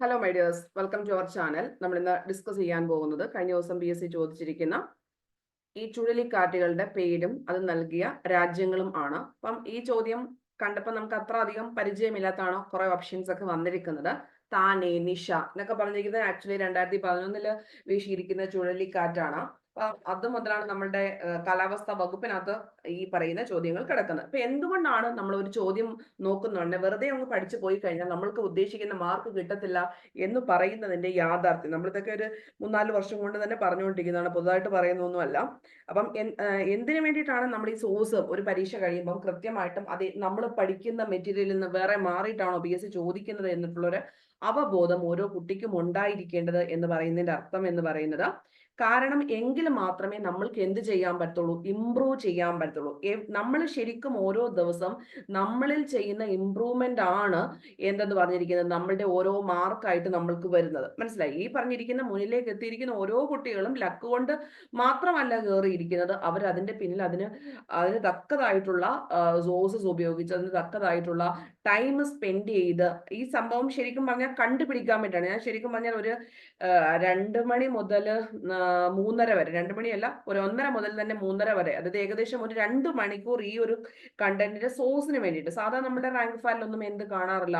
Hello my dears welcome to our channel നമ്മൾ ഇന്ന് discuss ചെയ്യാൻ പോകുന്നത് കഴിഞ്ഞ ദിവസം ബി എസ് സി ചോദിച്ചിരിക്കുന്ന ഈ ചുഴലിക്കാറ്റുകളുടെ പേരും അത് നൽകിയ രാജ്യങ്ങളും ആണ്. അപ്പം ഈ ചോദ്യം കണ്ടപ്പോൾ നമുക്ക് അത്ര അധികം പരിചയമില്ലാത്തതാണോ? കുറെ ഓപ്ഷൻസ് ഒക്കെ വന്നിരിക്കുന്നത്. താനെ നിഷ എന്നൊക്കെ പറഞ്ഞിരിക്കുന്നത് ആക്ച്വലി രണ്ടായിരത്തി പതിനൊന്നിൽ വീശിയിരിക്കുന്ന ചുഴലിക്കാറ്റാണ്. അത് മുതലാണ് നമ്മളുടെ കാലാവസ്ഥ വകുപ്പിനകത്ത് ഈ പറയുന്ന ചോദ്യങ്ങൾ കിടക്കുന്നത്. അപ്പൊ എന്തുകൊണ്ടാണ് നമ്മൾ ഒരു ചോദ്യം നോക്കുന്നുണ്ട്? വെറുതെ അങ്ങ് പഠിച്ചു പോയി കഴിഞ്ഞാൽ നമ്മൾക്ക് ഉദ്ദേശിക്കുന്ന മാർക്ക് കിട്ടത്തില്ല എന്ന് പറയുന്നതിന്റെ യാഥാർത്ഥ്യം. നമ്മളിതൊക്കെ ഒരു മൂന്നാൽ വർഷം കൊണ്ട് തന്നെ പറഞ്ഞുകൊണ്ടിരിക്കുന്നതാണ്. പുതുതായിട്ട് പറയുന്നൊന്നുമല്ല അപ്പം എന്തിനു വേണ്ടിയിട്ടാണ് നമ്മൾ ഈ സോഴ്സ് ഒരു പരീക്ഷ കഴിയുമ്പോൾ കൃത്യമായിട്ടും അത് നമ്മൾ പഠിക്കുന്ന മെറ്റീരിയലിൽ നിന്ന് വേറെ മാറിയിട്ടാണോ പി എസ് സി ചോദിക്കുന്നത് എന്നിട്ടുള്ളൊരു അവബോധം ഓരോ കുട്ടിക്കും ഉണ്ടായിരിക്കേണ്ടത് എന്ന് പറയുന്നതിന്റെ അർത്ഥം എന്ന് പറയുന്നത് കാരണം എങ്കിൽ മാത്രമേ നമ്മൾക്ക് എന്ത് ചെയ്യാൻ പറ്റുള്ളൂ ഇംപ്രൂവ് ചെയ്യാൻ പറ്റുള്ളൂ നമ്മൾ ശരിക്കും ഓരോ ദിവസം നമ്മളിൽ ചെയ്യുന്ന ഇംപ്രൂവ്മെന്റ് ആണ് എന്തെന്ന് പറഞ്ഞിരിക്കുന്നത്? നമ്മളുടെ ഓരോ മാർക്കായിട്ട് നമ്മൾക്ക് വരുന്നത്. മനസ്സിലായി? ഈ പറഞ്ഞിരിക്കുന്ന മുന്നിലേക്ക് എത്തിയിരിക്കുന്ന ഓരോ കുട്ടികളും ലക്ക് കൊണ്ട് മാത്രമല്ല കയറിയിരിക്കുന്നത് അവർ അതിന്റെ പിന്നിൽ അതിന് അതിന് തക്കതായിട്ടുള്ള സോഴ്സസ് ഉപയോഗിച്ച് അതിന് തക്കതായിട്ടുള്ള ടൈം സ്പെൻഡ് ചെയ്ത് ഈ സംഭവം ശരിക്കും പറഞ്ഞാൽ കണ്ടുപിടിക്കാൻ വേണ്ടിയാണ് ഞാൻ ശരിക്കും പറഞ്ഞാൽ ഒരു രണ്ട് മണി മുതൽ മൂന്നര വരെ രണ്ട് മണിയല്ല ഒരു ഒന്നര മുതൽ തന്നെ മൂന്നര വരെ. അതായത് ഏകദേശം ഒരു രണ്ട് മണിക്കൂർ ഈ ഒരു കണ്ടന്റിന്റെ സോഴ്സിന് വേണ്ടിയിട്ട്. സാധാരണ നമ്മുടെ റാങ്ക് ഫയലിലൊന്നും എന്ത് കാണാറില്ല.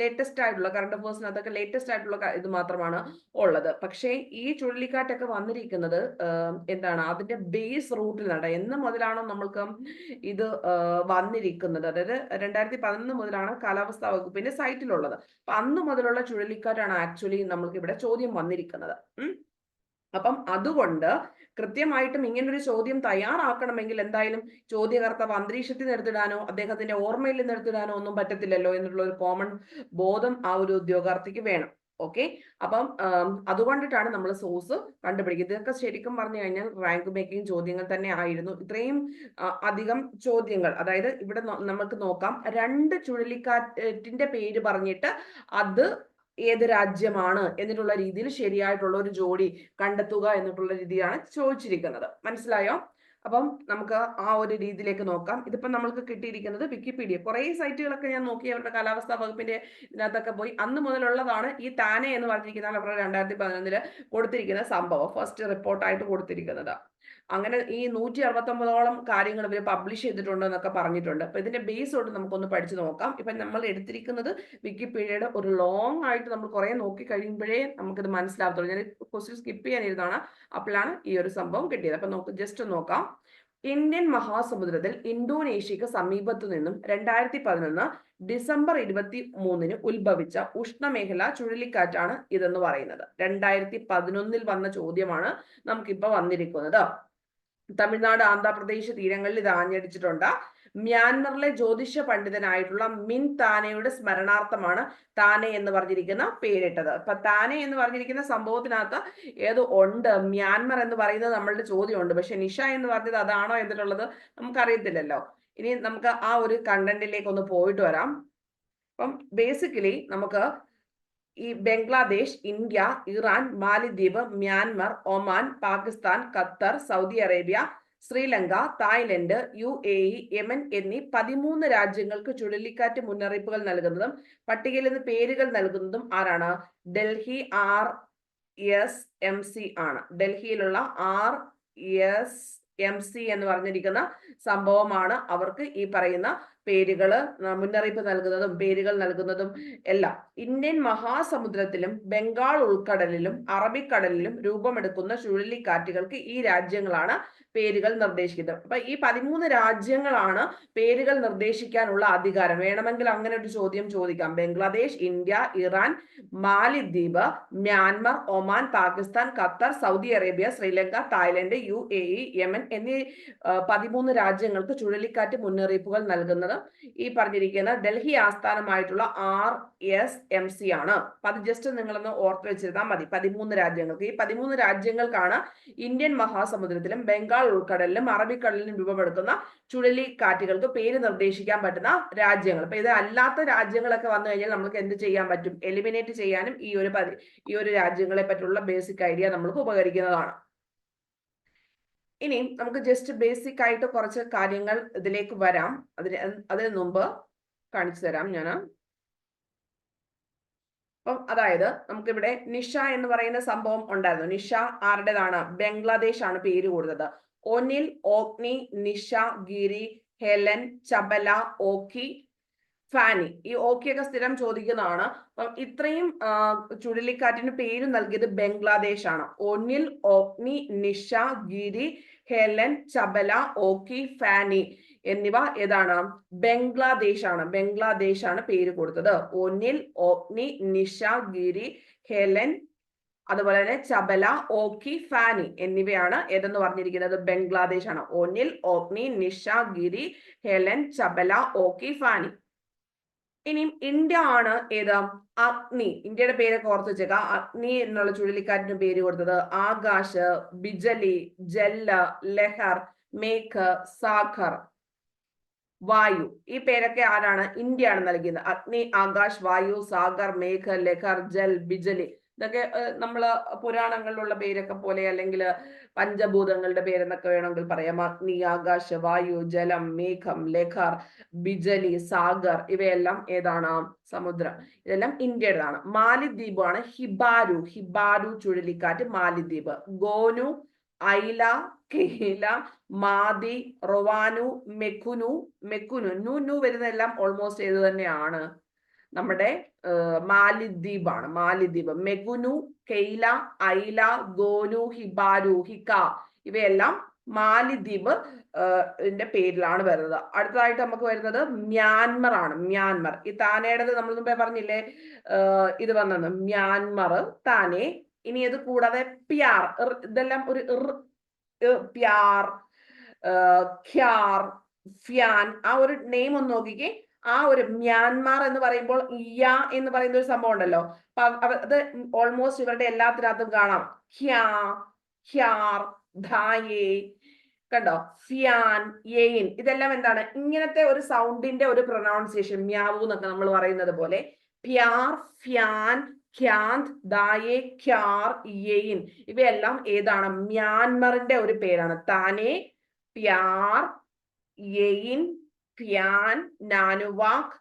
ലേറ്റസ്റ്റ് ആയിട്ടുള്ള കറണ്ട് അഫേഴ്സിനകത്തൊക്കെ ലേറ്റസ്റ്റ് ആയിട്ടുള്ള ഇത് മാത്രമാണ് ഉള്ളത്. പക്ഷേ ഈ ചുഴലിക്കാറ്റൊക്കെ വന്നിരിക്കുന്നത് എന്താണ് അതിന്റെ ബേസ് റൂട്ടിൽ നട എന്ന് മുതലാണോ നമ്മൾക്ക് ഇത് വന്നിരിക്കുന്നത്. അതായത് രണ്ടായിരത്തി പതിനൊന്ന് മുതലാണ് കാലാവസ്ഥാ വകുപ്പിന്റെ സൈറ്റിലുള്ളത് അപ്പൊ അന്ന് മുതലുള്ള ചുഴലിക്കാറ്റാണ് ആക്ച്വലി നമ്മൾക്ക് ഇവിടെ ചോദ്യം വന്നിരിക്കുന്നത്. അപ്പം അതുകൊണ്ട് കൃത്യമായിട്ടും ഇങ്ങനൊരു ചോദ്യം തയ്യാറാക്കണമെങ്കിൽ എന്തായാലും ചോദ്യകർത്താവ് അന്തരീക്ഷത്തിൽ നിർത്തിടാനോ അദ്ദേഹത്തിന്റെ ഓർമ്മയിൽ നിർത്തിടാനോ ഒന്നും പറ്റത്തില്ലല്ലോ എന്നുള്ള ഒരു കോമൺ ബോധം ആ ഒരു ഉദ്യോഗാർത്ഥിക്ക് വേണം. ഓക്കെ അപ്പം അതുകൊണ്ടിട്ടാണ് നമ്മൾ സോഴ്സ് കണ്ടുപിടിക്കുന്നത് ഇതൊക്കെ ശരിക്കും പറഞ്ഞു കഴിഞ്ഞാൽ റാങ്ക് മേക്കിംഗ് ചോദ്യങ്ങൾ തന്നെ ആയിരുന്നു. ഇത്രയും അധികം ചോദ്യങ്ങൾ അതായത് ഇവിടെ നമുക്ക് നോക്കാം. രണ്ട് ചുഴലിക്കാറ്റിന്റെ പേര് പറഞ്ഞിട്ട് അത് ഏത് രാജ്യമാണ് എന്നിട്ടുള്ള രീതിയിൽ ശരിയായിട്ടുള്ള ഒരു ജോഡി കണ്ടെത്തുക എന്നിട്ടുള്ള രീതിയാണ് ചോദിച്ചിരിക്കുന്നത്. മനസ്സിലായോ? അപ്പം നമുക്ക് ആ ഒരു രീതിയിലേക്ക് നോക്കാം. ഇതിപ്പം നമ്മൾക്ക് കിട്ടിയിരിക്കുന്നത് വിക്കിപീഡിയ. കുറെ സൈറ്റുകളൊക്കെ ഞാൻ നോക്കി അവരുടെ കാലാവസ്ഥാ വകുപ്പിന്റെ ഇതിനകത്തൊക്കെ പോയി. അന്ന് മുതലുള്ളതാണ് ഈ താനെ എന്ന് പറഞ്ഞിരിക്കുന്ന അവരുടെ രണ്ടായിരത്തി പതിനൊന്നിൽ കൊടുത്തിരിക്കുന്ന സംഭവം. ഫസ്റ്റ് റിപ്പോർട്ടായിട്ട് കൊടുത്തിരിക്കുന്നത്. അങ്ങനെ ഈ നൂറ്റി അറുപത്തൊമ്പതോളം കാര്യങ്ങൾ ഇവർ പബ്ലിഷ് ചെയ്തിട്ടുണ്ട് എന്നൊക്കെ പറഞ്ഞിട്ടുണ്ട്. അപ്പൊ ഇതിന്റെ ബേസ് കൊണ്ട് നമുക്കൊന്ന് പഠിച്ചു നോക്കാം. ഇപ്പൊ നമ്മൾ എടുത്തിരിക്കുന്നത് വിക്കിപീഡിയയുടെ ഒരു ലോങ് ആയിട്ട് നമ്മൾ കുറെ നോക്കി കഴിയുമ്പോഴേ നമുക്കിത് മനസ്സിലാകത്തുള്ളൂ ഞാൻ ക്വസ്റ്റ്യൻ സ്കിപ്പ് ചെയ്യാനിരുന്നതാണ് അപ്പോഴാണ് ഈ ഒരു സംഭവം കിട്ടിയത്. അപ്പൊ നമുക്ക് ജസ്റ്റ് നോക്കാം. ഇന്ത്യൻ മഹാസമുദ്രത്തിൽ ഇന്തോനേഷ്യക്ക് സമീപത്തു നിന്നും രണ്ടായിരത്തി പതിനൊന്ന് ഡിസംബർ ഇരുപത്തി മൂന്നിന് ഉത്ഭവിച്ച ഉഷ്ണമേഖല ചുഴലിക്കാറ്റാണ് ഇതെന്ന് പറയുന്നത്. രണ്ടായിരത്തി പതിനൊന്നിൽ വന്ന ചോദ്യമാണ് നമുക്കിപ്പോ വന്നിരിക്കുന്നത്. തമിഴ്നാട് ആന്ധ്രാപ്രദേശ് തീരങ്ങളിൽ ഇത് ആഞ്ഞടിച്ചിട്ടുണ്ട്. മ്യാൻമറിലെ ജ്യോതിഷ പണ്ഡിതനായിട്ടുള്ള മിൻ താനയുടെ സ്മരണാർത്ഥമാണ് താനെ എന്ന് പറഞ്ഞിരിക്കുന്ന പേരിട്ടത്. അപ്പൊ താനെ എന്ന് പറഞ്ഞിരിക്കുന്ന സംഭവത്തിനകത്ത് ഏത് ഉണ്ട്. മ്യാൻമർ എന്ന് പറയുന്നത് നമ്മളുടെ ചോദ്യമുണ്ട്. പക്ഷെ നിഷ എന്ന് പറഞ്ഞത് അതാണോ എന്നിട്ടുള്ളത് നമുക്കറിയത്തില്ലല്ലോ. ഇനി നമുക്ക് ആ ഒരു കണ്ടന്റിലേക്ക് ഒന്ന് പോയിട്ട് വരാം. അപ്പം ബേസിക്കലി നമുക്ക് ഈ Bangladesh India Iran Malidweep Myanmar Oman Pakistan Qatar Saudi Arabia Sri Lanka Thailand U A E Yemen എന്നീ പതിമൂന്ന് രാജ്യങ്ങൾക്ക് ചുഴലിക്കാറ്റ് മുന്നറിയിപ്പുകൾ നൽകുന്നതും പട്ടികയിൽ നിന്ന് പേരുകൾ നൽകുന്നതും ആരാണ്? Delhi R S M C ആണ്. ഡൽഹിയിലുള്ള ആർ എസ് എം സി എന്ന് പറഞ്ഞിരിക്കുന്ന സംഭവമാണ് അവർക്ക് ഈ പറയുന്ന പേരുകൾ മുന്നറിയിപ്പ് നൽകുന്നതും പേരുകൾ നൽകുന്നതും എല്ലാം. ഇന്ത്യൻ മഹാസമുദ്രത്തിലും ബംഗാൾ ഉൾക്കടലിലും അറബിക്കടലിലും രൂപമെടുക്കുന്ന ചുഴലിക്കാറ്റുകൾക്ക് ഈ രാജ്യങ്ങളാണ് പേരുകൾ നിർദ്ദേശിക്കുന്നത്. അപ്പൊ ഈ പതിമൂന്ന് രാജ്യങ്ങളാണ് പേരുകൾ നിർദ്ദേശിക്കാനുള്ള അധികാരം. വേണമെങ്കിൽ അങ്ങനെ ഒരു ചോദ്യം ചോദിക്കാം. ബംഗ്ലാദേശ് ഇന്ത്യ ഇറാൻ മാലിദ്വീപ് Myanmar Oman Pakistan Qatar Saudi Arabia Sri Lanka Thailand U A E Yemen എന്നീ പതിമൂന്ന് രാജ്യങ്ങൾക്ക് ചുഴലിക്കാറ്റ് മുന്നറിയിപ്പുകൾ നൽകുന്നത് ഈ പറഞ്ഞിരിക്കുന്ന ഡൽഹി ആസ്ഥാനമായിട്ടുള്ള ആർ എസ് എം സി ആണ്. അപ്പൊ അത് ജസ്റ്റ് നിങ്ങളൊന്ന് ഓർത്ത് വെച്ചിരുന്നാൽ മതി. പതിമൂന്ന് രാജ്യങ്ങൾക്ക്. ഈ പതിമൂന്ന് രാജ്യങ്ങൾക്കാണ് ഇന്ത്യൻ മഹാസമുദ്രത്തിലും ബംഗാൾ ഉൾക്കടലിലും അറബിക്കടലിലും രൂപപ്പെടുത്തുന്ന ചുഴലിക്കാറ്റുകൾക്ക് പേര് നിർദ്ദേശിക്കാൻ പറ്റുന്ന രാജ്യങ്ങൾ. അപ്പൊ ഇത് അല്ലാത്ത രാജ്യങ്ങളൊക്കെ വന്നു കഴിഞ്ഞാൽ നമുക്ക് എന്ത് ചെയ്യാൻ പറ്റും? എലിമിനേറ്റ് ചെയ്യാനും ഈ ഒരു ഈ ഒരു രാജ്യങ്ങളെ പറ്റിയുള്ള ബേസിക് ഐഡിയ നമ്മൾക്ക് ഉപകരിക്കുന്നതാണ്. ഇനി നമുക്ക് ജസ്റ്റ് ബേസിക് ആയിട്ട് കുറച്ച് കാര്യങ്ങൾ ഇതിലേക്ക് വരാം. അതിന് അതിന് മുമ്പ് കാണിച്ചു തരാം ഞാൻ അപ്പം അതായത് നമുക്കിവിടെ നിഷ എന്ന് പറയുന്ന സംഭവം ഉണ്ടായിരുന്നു. നിഷ ആരുടേതാണ്? ബംഗ്ലാദേശ് ആണ് പേര് കൊടുത്തത്. ഒനിൽ ഓഗ്നി നിഷ ഗിരി ഹെലൻ ചബല ഓക്കി ഫാനി. ഈ ഓക്കെയൊക്കെ സ്ഥിരം ചോദിക്കുന്നതാണ്. അപ്പം ഇത്രയും ചുഴലിക്കാറ്റിന് പേര് നൽകിയത് ബംഗ്ലാദേശ് ആണ് ഒനിൽ ഓഗ്നി നിഷ ഗിരി ഹെലൻ ചബല ഓക്കി ഫാനി എന്നിവ ഏതാണ്? ബംഗ്ലാദേശ് ആണ് ബംഗ്ലാദേശ് ആണ് പേര് കൊടുത്തത്. ഒനിൽ ഓഗ്നി നിഷ ഗിരി ഹെലൻ അതുപോലെ തന്നെ ചബല ഓക്കി ഫാനി എന്നിവയാണ് ഏതെന്ന് പറഞ്ഞിരിക്കുന്നത്? ബംഗ്ലാദേശ് ആണ് ഒനിൽ ഓഗ്നി നിഷ ഗിരി ഹെലൻ ചബല ഓക്കി ഫാനി. ഇനിയും ഇന്ത്യ ആണ് ഏത്? അഗ്നി. ഇന്ത്യയുടെ പേരൊക്കെ ഓർത്ത് വെച്ചേക്ക. അഗ്നി എന്നുള്ള ചുഴലിക്കാറ്റിന് പേര് കൊടുത്തത് ആകാശ് ബിജലി ജല്ല ലഹർ മേഘ സാഖർ വായു. ഈ പേരൊക്കെ ആരാണ്? ഇന്ത്യ ആണ് നൽകിയത്. അഗ്നി ആകാശ് വായു സാഗർ മേഘ ലഹർ ജൽ ബിജലി. ഇതൊക്കെ നമ്മൾ പുരാണങ്ങളിലുള്ള പേരൊക്കെ പോലെ അല്ലെങ്കിൽ പഞ്ചഭൂതങ്ങളുടെ പേരെന്നൊക്കെ വേണമെങ്കിൽ പറയാം. അഗ്നി ആകാശ വായു ജലം മേഘം ലേഖർ ബിജലി സാഗർ ഇവയെല്ലാം ഏതാണ്? സമുദ്രം. ഇതെല്ലാം ഇന്ത്യയുടേതാണ്. ആണ് ഹിബാരു. ഹിബാരു ചുഴലിക്കാറ്റ് മാലിദ്വീപ്. ഗോനു ഐല കേല മാതി റൊവാനു മെക്കുനു മെക്കുനു. നു നു വരുന്നതെല്ലാം ഓൾമോസ്റ്റ് ഏത് തന്നെയാണ്? നമ്മുടെ മാലിദ്വീപാണ്. മാലിദ്വീപ്. മെഗുനു കെയ്ല ഐല ഗോനു ഹിബാരു ഹിക്ക ഇവയെല്ലാം മാലിദ്വീപ് ന്റെ പേരിലാണ് വരുന്നത്. അടുത്തതായിട്ട് നമുക്ക് വരുന്നത് മ്യാൻമർ ആണ്. മ്യാൻമർ. ഈ താനേടത് നമ്മൾ മുമ്പേ പറഞ്ഞില്ലേ? ഇത് വന്നത് മ്യാൻമർ താനെ. ഇനി ഇത് കൂടാതെ പ്യാർ ഇതെല്ലാം ഒരു പ്യാർ ഖ്യാർ ഫ്യാൻ ആ ഒരു നെയിം ഒന്ന് നോക്കിക്കേ. ആ ഒരു മ്യാൻമാർ എന്ന് പറയുമ്പോൾ ഇയ എന്ന് പറയുന്ന ഒരു സംഭവം ഉണ്ടല്ലോ. അത് ഓൾമോസ്റ്റ് ഇവരുടെ എല്ലാത്തിനകത്തും കാണാം. ഹ്യാ ഹ്യാർ ധായേ കണ്ടോ? ഫിയാൻ യെയിൻ ഇതെല്ലാം എന്താണ്? ഇങ്ങനത്തെ ഒരു സൗണ്ടിന്റെ ഒരു പ്രൊനൗൺസിയേഷൻ മ്യാവു എന്നൊക്കെ നമ്മൾ പറയുന്നത് പോലെ. പ്യാർ ഫ്യാൻ ഖ്യാന്ത് ദായേ ഖ്യാർ യെയിൻ ഇവയെല്ലാം ഏതാണ്? മ്യാൻമറിന്റെ ഒരു പേരാണ്. താനെ പ്യാർ യെയിൻ പ്യാൻ നാനുവാക്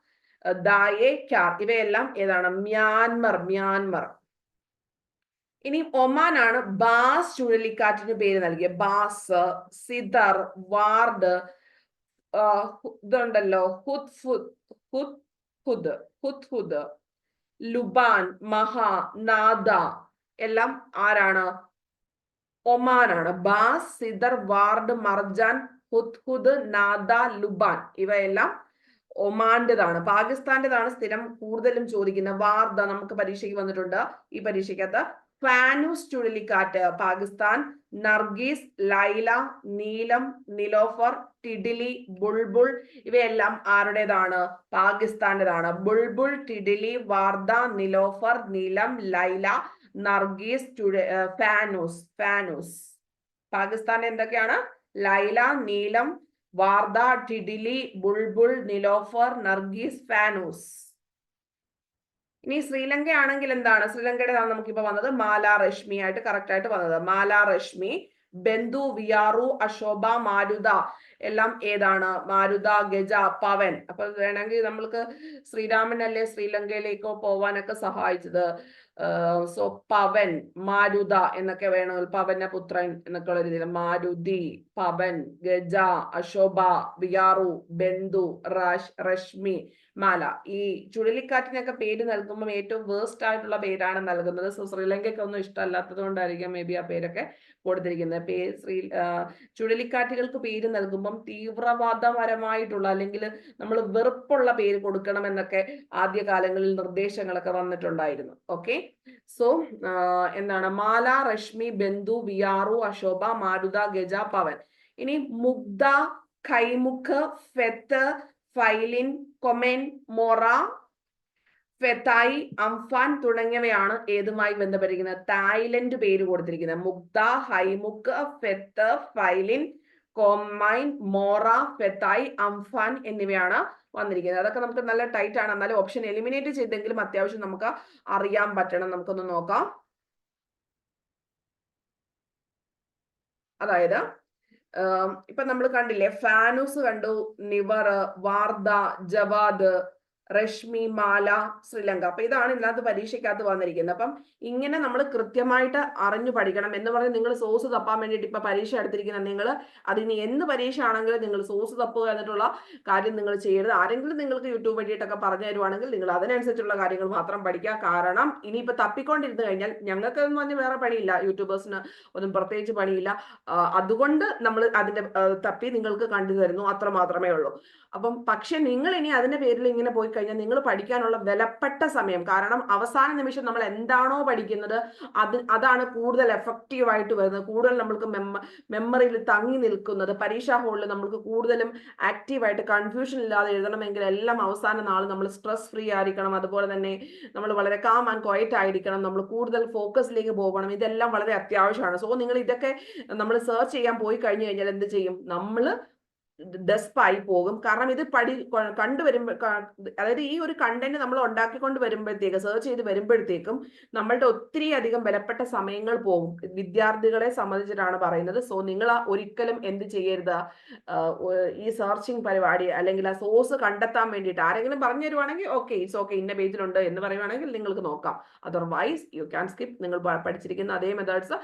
ദായെ ക്യാർ ഇവയെല്ലാം ഏതാണ്? Myanmar Myanmar. ഇനി ഒമാൻ ആണ് ബാസ് ചുഴലിക്കാറ്റിന് പേര് നൽകിയ ബാസ് സിദർ വാർഡ് ഇതുണ്ടല്ലോ. ഹുദ് ഹുദ്. ലുബാൻ മഹ നാദ. എല്ലാം ആരാണ്? ഒമാനാണ്. Baaz Sidr Ward Marjan Hudhud Nada Luban. ഇവയെല്ലാം ഒമാന്റേതാണ് പാകിസ്ഥാന്റേതാണ് സ്ഥിരം കൂടുതലും ചോദിക്കുന്ന വാർദ നമുക്ക് പരീക്ഷയ്ക്ക് വന്നിട്ടുണ്ട്. ഈ പരീക്ഷയ്ക്കകത്ത് ഫാനൂസ് ചുഴലിക്കാറ്റ്. പാകിസ്ഥാൻ നർഗീസ് ലൈല നീലം നിലോഫർ ടിഡിലി ബുൾബുൾ ഇവയെല്ലാം ആരുടേതാണ്? പാകിസ്ഥാന്റേതാണ് ബുൾബുൾ ടിഡിലി വാർദ നിലോഫർ നീലം ലൈല നർഗീസ് ഫാനൂസ് ഫാനൂസ്. പാകിസ്ഥാൻ എന്തൊക്കെയാണ്? ലൈല നീലം വാർദ ടിഡിലി ബുൾബുൾ നിലോഫർ നർഗീസ് ഫാനൂസ്. ഇനി ശ്രീലങ്ക ആണെങ്കിൽ എന്താണ്? ശ്രീലങ്കയുടെ നമുക്കിപ്പോ വന്നത് മാല രശ്മി ആയിട്ട് കറക്റ്റ് ആയിട്ട് വന്നത്. മാല രശ്മി ബന്ധു വിയാറു അശോഭ മാരുത എല്ലാം ഏതാണ്? മാരുത ഗജ പവൻ. അപ്പൊ വേണമെങ്കിൽ നമ്മൾക്ക് ശ്രീരാമനല്ലേ ശ്രീലങ്കയിലേക്കോ പോവാനൊക്കെ സഹായിച്ചത്. സോ പവൻ മാരുത എന്നൊക്കെ വേണമെങ്കിൽ പവന പുത്രൻ എന്നൊക്കെ ഉള്ള രീതിയിൽ മാരുതി പവൻ ഗജ അശോഭ വിയാറു ബന്ധു റശ്മി മാല. ഈ ചുഴലിക്കാറ്റിനൊക്കെ പേര് നൽകുമ്പോൾ ഏറ്റവും വേസ്റ്റ് ആയിട്ടുള്ള പേരാണ് നൽകുന്നത്. സോ ശ്രീലങ്കയ്ക്ക് ഒന്നും ഇഷ്ടമല്ലാത്തത് കൊണ്ടായിരിക്കാം മേ ബി ആ പേരൊക്കെ കൊടുത്തിരിക്കുന്നത്. പേ ശ്രീ ചുഴലിക്കാറ്റുകൾക്ക് പേര് നൽകുമ്പം തീവ്രവാദപരമായിട്ടുള്ള അല്ലെങ്കിൽ നമ്മൾ വെറുപ്പുള്ള പേര് കൊടുക്കണം എന്നൊക്കെ ആദ്യ കാലങ്ങളിൽ നിർദ്ദേശങ്ങളൊക്കെ വന്നിട്ടുണ്ടായിരുന്നു. ഓക്കെ? സോ എന്താണ്? മാല രശ്മി ബന്ധു വിയാറു അശോഭ മാരുത ഗജ പവൻ. ഇനി മുഗ്ധ കൈമുഖ് ഫെത്ത് ഫൈലിൻ കൊമൻ മൊറ ഫെത്തായി അംഫാൻ തുടങ്ങിയവയാണ് ഏതുമായി ബന്ധപ്പെട്ടിരിക്കുന്നത്? തായ്ലൻഡ് പേര് കൊടുത്തിരിക്കുന്നത്. മുക്ത ഹൈമുക്ക് ഫെത്ത് ഫൈലിൻ കോമൈൻ മോറ ഫെത്തായി അംഫാൻ എന്നിവയാണ് വന്നിരിക്കുന്നത്. അതൊക്കെ നമുക്ക് നല്ല ടൈറ്റ് ആണ്. എന്നാലും ഓപ്ഷൻ എലിമിനേറ്റ് ചെയ്തെങ്കിലും അത്യാവശ്യം നമുക്ക് അറിയാൻ പറ്റണം. നമുക്കൊന്ന് നോക്കാം. അതായത് ഇപ്പൊ നമ്മൾ കണ്ടില്ലേ ഫാനൂസ് കണ്ടു നിവർ വാർദ ജവാദ് രശ്മി മാല ശ്രീലങ്ക അപ്പൊ ഇതാണ് ഇതിനകത്ത് പരീക്ഷയ്ക്കകത്ത് വന്നിരിക്കുന്നത്. അപ്പം ഇങ്ങനെ നമ്മൾ കൃത്യമായിട്ട് അറിഞ്ഞു പഠിക്കണം എന്ന് പറഞ്ഞ് നിങ്ങൾ സോസ് തപ്പാൻ വേണ്ടിയിട്ട് ഇപ്പൊ പരീക്ഷ എടുത്തിരിക്കുന്ന നിങ്ങൾ അതിന് എന്ത് പരീക്ഷ ആണെങ്കിലും നിങ്ങൾ സോസ് തപ്പുക എന്നിട്ടുള്ള കാര്യം നിങ്ങൾ ചെയ്യരുത്. ആരെങ്കിലും നിങ്ങൾക്ക് യൂട്യൂബ് വേണ്ടിയിട്ടൊക്കെ പറഞ്ഞു തരുവാണെങ്കിൽ നിങ്ങൾ അതിനനുസരിച്ചുള്ള കാര്യങ്ങൾ മാത്രം പഠിക്കുക. കാരണം ഇനിയിപ്പോ തപ്പിക്കൊണ്ടിരുന്നു കഴിഞ്ഞാൽ ഞങ്ങൾക്ക് എന്ന് പറഞ്ഞ് വേറെ പണിയില്ല. യൂട്യൂബേഴ്സിന് ഒന്നും പ്രത്യേകിച്ച് പണിയില്ല. അതുകൊണ്ട് നമ്മൾ അതിന്റെ തപ്പി നിങ്ങൾക്ക് കണ്ടു തരുന്നു. അത്ര മാത്രമേ ഉള്ളൂ. അപ്പം പക്ഷെ നിങ്ങൾ ഇനി അതിന്റെ പേരിൽ ഇങ്ങനെ പോയി കഴിഞ്ഞാൽ നിങ്ങൾ പഠിക്കാനുള്ള വിലപ്പെട്ട സമയം കാരണം അവസാന നിമിഷം നമ്മൾ എന്താണോ പഠിക്കുന്നത് അത് അതാണ് കൂടുതൽ എഫക്റ്റീവായിട്ട് വരുന്നത്. കൂടുതൽ നമ്മൾക്ക് മെമ്മ മെമ്മറിയിൽ തങ്ങി നിൽക്കുന്നത്. പരീക്ഷാ ഹോളിൽ നമ്മൾക്ക് കൂടുതലും ആക്റ്റീവായിട്ട് കൺഫ്യൂഷൻ ഇല്ലാതെ എഴുതണമെങ്കിൽ എല്ലാം അവസാന നാൾ നമ്മൾ സ്ട്രെസ് ഫ്രീ ആയിരിക്കണം. അതുപോലെ തന്നെ നമ്മൾ വളരെ കാം ആൻഡ് ക്വയറ്റ് ആയിരിക്കണം. നമ്മൾ കൂടുതൽ ഫോക്കസിലേക്ക് പോകണം. ഇതെല്ലാം വളരെ അത്യാവശ്യമാണ്. സോ നിങ്ങൾ ഇതൊക്കെ നമ്മൾ സെർച്ച് ചെയ്യാൻ പോയി കഴിഞ്ഞു കഴിഞ്ഞാൽ എന്ത് ചെയ്യും? നമ്മൾ ഡെസ്പായി പോകും. കാരണം ഇത് പഠി കണ്ടുവരുമ്പോ അതായത് ഈ ഒരു കണ്ടന്റ് നമ്മൾ ഉണ്ടാക്കിക്കൊണ്ട് വരുമ്പോഴത്തേക്ക് സെർച്ച് ചെയ്ത് വരുമ്പോഴത്തേക്കും നമ്മളുടെ ഒത്തിരി അധികം വിലപ്പെട്ട സമയങ്ങൾ പോകും. വിദ്യാർത്ഥികളെ സംബന്ധിച്ചിട്ടാണ് പറയുന്നത്. സോ നിങ്ങൾ ഒരിക്കലും എന്ത് ചെയ്യരുത്. ഈ സെർച്ചിങ് പരിപാടി അല്ലെങ്കിൽ ആ സോഴ്സ് കണ്ടെത്താൻ വേണ്ടിയിട്ട് ആരെങ്കിലും പറഞ്ഞു തരുവാണെങ്കിൽ ഓക്കെ ഇറ്റ്സ് ഓക്കെ ഇന്ന പേജിലുണ്ട് എന്ന് പറയുവാണെങ്കിൽ നിങ്ങൾക്ക് നോക്കാം. അതർവൈസ് യു ക്യാൻ സ്കിപ്പ് നിങ്ങൾ പഠിച്ചിരിക്കുന്ന അതേ മെത്തേഡ്സ്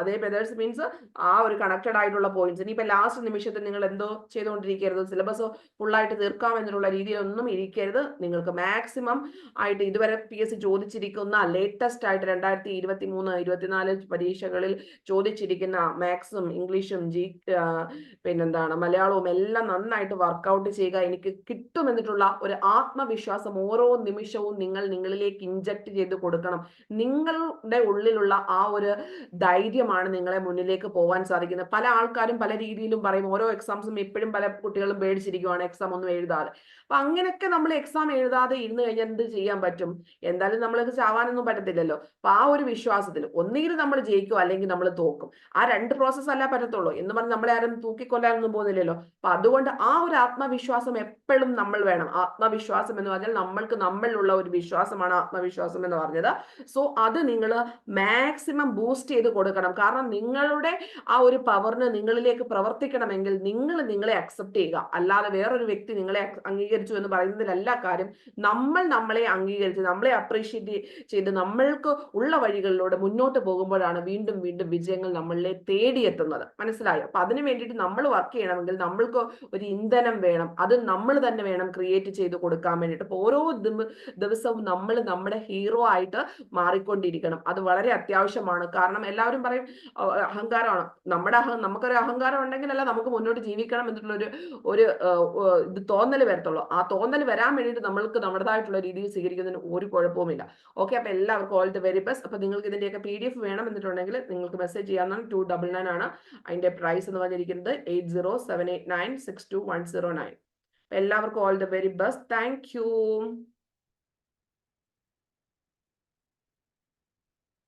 അതേ മെത്തേഡ്സ് മീൻസ് ആ ഒരു കണക്റ്റഡ് ആയിട്ടുള്ള പോയിന്റ്സ് ഇനിയിപ്പോ ലാസ്റ്റ് നിമിഷത്തിൽ നിങ്ങൾ എന്തോ ചെയ്തുകൊണ്ടിരിക്കരുത്. സിലബസ് ഫുള്ളായിട്ട് തീർക്കാം എന്നുള്ള രീതിയിലൊന്നും ഇരിക്കരുത്. നിങ്ങൾക്ക് മാക്സിമം ആയിട്ട് ഇതുവരെ പി എസ് സി ചോദിച്ചിരിക്കുന്ന ലേറ്റസ്റ്റ് ആയിട്ട് രണ്ടായിരത്തി ഇരുപത്തി മൂന്ന് ഇരുപത്തിനാല് പരീക്ഷകളിൽ ചോദിച്ചിരിക്കുന്ന മാത്സും ഇംഗ്ലീഷും ജി പിന്നെന്താണ് മലയാളവും എല്ലാം നന്നായിട്ട് വർക്കൗട്ട് ചെയ്യുക. എനിക്ക് കിട്ടുമെന്നിട്ടുള്ള ഒരു ആത്മവിശ്വാസം ഓരോ നിമിഷവും നിങ്ങൾ നിങ്ങളിലേക്ക് ഇഞ്ചക്ട് ചെയ്ത് കൊടുക്കണം. നിങ്ങളുടെ ഉള്ളിലുള്ള ആ ഒരു ധൈര്യമാണ് നിങ്ങളെ മുന്നിലേക്ക് പോകാൻ സാധിക്കുന്നത്. പല ആൾക്കാരും പല രീതിയിലും പറയും ഓരോ എക്സാംസും ഇപ്പോഴും പല കുട്ടികളും പേടിച്ചിരിക്കുവാണ് എക്സാം ഒന്നും എഴുതാതെ. അപ്പൊ അങ്ങനെയൊക്കെ നമ്മൾ എക്സാം എഴുതാതെ ഇരുന്ന് കഴിഞ്ഞാൽ എന്ത് ചെയ്യാൻ പറ്റും? എന്തായാലും നമ്മളത് ചാവാനൊന്നും പറ്റത്തില്ലല്ലോ. അപ്പൊ ആ ഒരു വിശ്വാസത്തിൽ ഒന്നുകിൽ നമ്മൾ ജയിക്കും അല്ലെങ്കിൽ നമ്മൾ തോക്കും. ആ രണ്ട് പ്രോസസ്സ് അല്ല പറ്റത്തുള്ളൂ. എന്ന് പറഞ്ഞ് നമ്മളെ ആരും തൂക്കിക്കൊല്ലാനൊന്നും പോകുന്നില്ലല്ലോ. അപ്പൊ അതുകൊണ്ട് ആ ഒരു ആത്മവിശ്വാസം എപ്പോഴും നമ്മൾ വേണം. ആത്മവിശ്വാസം എന്ന് പറഞ്ഞാൽ നമ്മൾക്ക് നമ്മളിലുള്ള ഒരു വിശ്വാസമാണ് ആത്മവിശ്വാസം എന്ന് പറഞ്ഞത്. സോ അത് നിങ്ങൾ മാക്സിമം ബൂസ്റ്റ് ചെയ്ത് കൊടുക്കണം. കാരണം നിങ്ങളുടെ ആ ഒരു പവറിന് നിങ്ങളിലേക്ക് പ്രവർത്തിക്കണമെങ്കിൽ നിങ്ങൾ നിങ്ങളെ അക്സെപ്റ്റ് ചെയ്യുക. അല്ലാതെ വേറൊരു വ്യക്തി നിങ്ങളെ അംഗീകരിച്ചു എന്ന് പറയുന്നതിലല്ല കാര്യം നമ്മൾ നമ്മളെ അംഗീകരിച്ച് നമ്മളെ അപ്രീഷിയേറ്റ് ചെയ്ത് നമ്മൾക്ക് ഉള്ള വഴികളിലൂടെ മുന്നോട്ട് പോകുമ്പോഴാണ് വീണ്ടും വീണ്ടും വിജയങ്ങൾ നമ്മളിലെ തേടിയെത്തുന്നത്. മനസ്സിലായോ? അപ്പൊ അതിനു വേണ്ടിയിട്ട് നമ്മൾ വർക്ക് ചെയ്യണമെങ്കിൽ നമ്മൾക്ക് ഒരു ഇന്ധനം വേണം. അത് നമ്മൾ തന്നെ വേണം ക്രിയേറ്റ് ചെയ്ത് കൊടുക്കാൻ വേണ്ടിയിട്ട്. അപ്പൊ ഓരോ ദിവസവും നമ്മൾ നമ്മുടെ ഹീറോ ആയിട്ട് മാറിക്കൊണ്ടിരിക്കണം. അത് വളരെ അത്യാവശ്യമാണ്. കാരണം എല്ലാവരും പറയും അഹങ്കാരമാണ്. നമ്മുടെ അഹ നമുക്കൊരു അഹങ്കാരം ഉണ്ടെങ്കിലല്ല നമുക്ക് മുന്നോട്ട് ജീവിക്കണം എന്നുള്ള ഒരു ഇത് തോന്നൽ വരത്തുള്ളൂ. ആ തോന്നൽ വരാൻ വേണ്ടിയിട്ട് നമ്മൾക്ക് നമ്മുടേതായിട്ടുള്ള രീതിയിൽ സ്വീകരിക്കുന്നതിന് ഒരു കുഴപ്പവുമില്ല. ഓക്കെ അപ്പൊ എല്ലാവർക്കും ഓൾ ദി വെരി ബെസ്റ്റ്. അപ്പൊ നിങ്ങൾക്ക് ഇതിന്റെയൊക്കെ പി ഡി എഫ് വേണം എന്നിട്ടുണ്ടെങ്കിൽ നിങ്ങൾക്ക് മെസ്സേജ് ചെയ്യാവുന്നതാണ് ടു ഡബിൾ നയൻ ആണ് അതിന്റെ പ്രൈസ് എന്ന് പറഞ്ഞിരിക്കുന്നത് eight zero seven eight nine six two one zero nine. എല്ലാവർക്കും all the very best. Thank you.